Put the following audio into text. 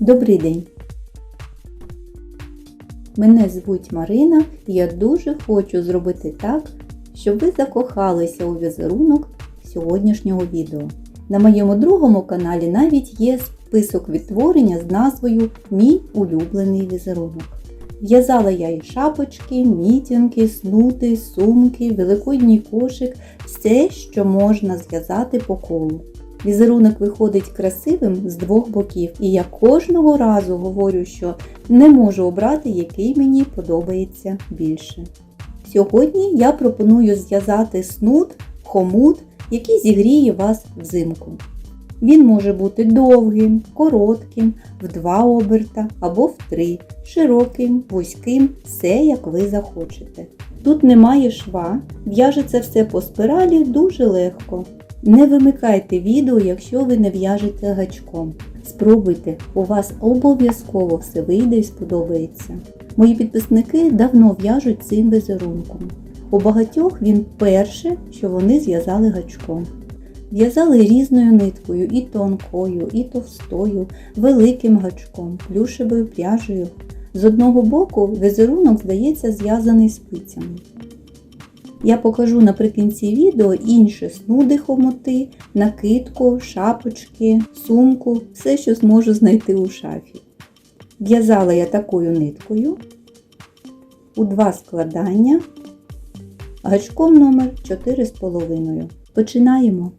Добрий день! Мене звуть Марина і я дуже хочу зробити так, щоб ви закохалися у візерунок сьогоднішнього відео. На моєму другому каналі навіть є список відтворення з назвою Мій улюблений візерунок. В'язала я і шапочки, мітінки, снути, сумки, великодній кошик, все, що можна зв'язати по колу. Візерунок виходить красивим з двох боків, і я кожного разу говорю, що не можу обрати, який мені подобається більше. Сьогодні я пропоную зв'язати снуд, хомут, який зігріє вас взимку. Він може бути довгим, коротким, в два оберта або в три, широким, вузьким, все як ви захочете. Тут немає шва, в'яжеться все по спиралі дуже легко. Не вимикайте відео, якщо ви не в'яжете гачком. Спробуйте, у вас обов'язково все вийде і сподобається. Мої підписники давно в'яжуть цим візерунком. У багатьох він перше, що вони зв'язали гачком. В'язали різною ниткою, і тонкою, і товстою, великим гачком, плюшевою пряжею. З одного боку візерунок здається зв'язаний спицями. Я покажу наприкінці відео інші снуди хомути, накидку, шапочки, сумку, все, що зможу знайти у шафі. В'язала я такою ниткою у два складання гачком номер 4,5. Починаємо.